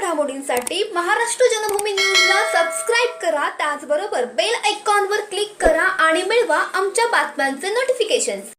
घडामोडींसाठी महाराष्ट्र जनभूमी न्यूजला सबस्क्राईब करा. त्याचबरोबर बेल आयकॉनवर क्लिक करा आणि मिळवा आमच्या बातम्यांचे नोटिफिकेशन्स